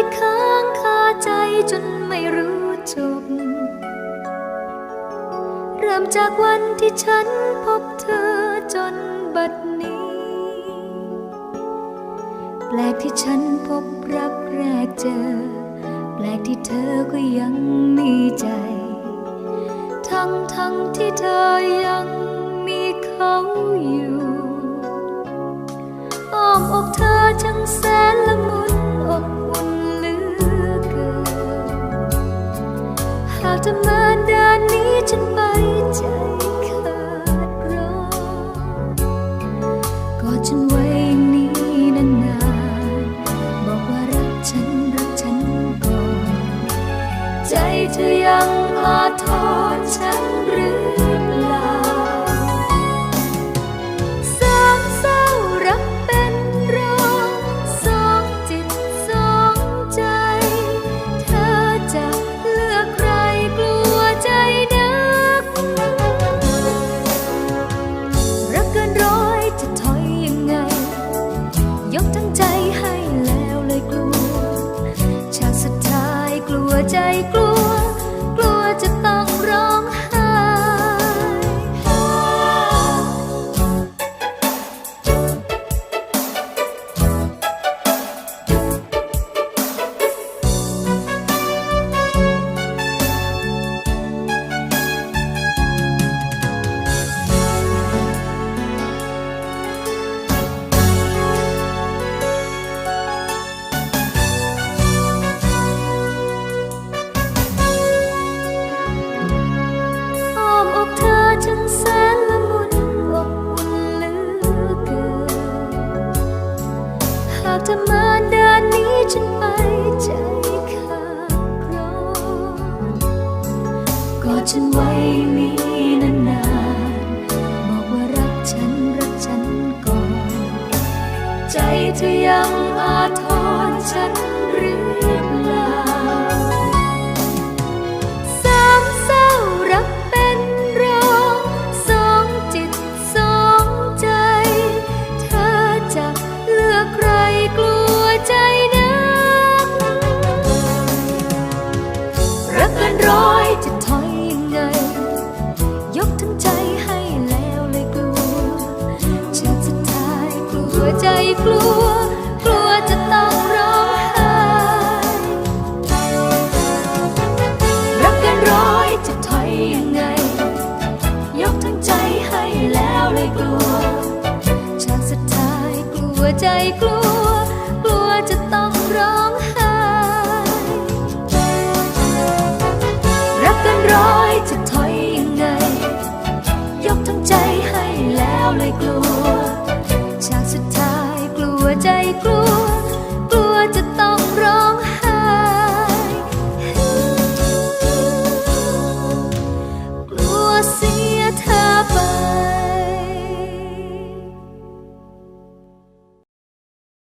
ที่ค้างคาใจจนไม่รู้จบ เริ่มจากวันที่ฉันพบเธอจนบัดนี้ แปลกที่ฉันพบรักแรกเจอ แปลกที่เธอก็ยังมีใจ ทั้งทั้งที่เธอยังมีเขาอยู่ อ้อมอกเธอช่างแสนละากจะมาด้านนี้ฉันไปใจขาดร้อกอดฉันไว้อย่างนี้นานๆ บอกว่ารักฉันรักฉันก่อน ใจเธอยังอาทรฉันหรือ ช่างแสนละมุนอบอุ่นเหลือเกินหากเธอมาเด้านนี้ฉันไปใจขาดร้อนกอดฉันไว้นี้นานๆบอกว่ารักฉันรักฉันก่อน ใจเธอยังอาทรฉันหรือ กลัว กลัวจะต้องร้องไห้รักกันร้อยจะถอยยังไง ยกทั้งใจให้แล้วเลยกลัวฉากสุดท้ายกลัวใจกลัว กลัวจะต้องร้องไห้รักกันร้อยจะถอยยังไง ยกทั้งใจให้แล้วเลยกลัว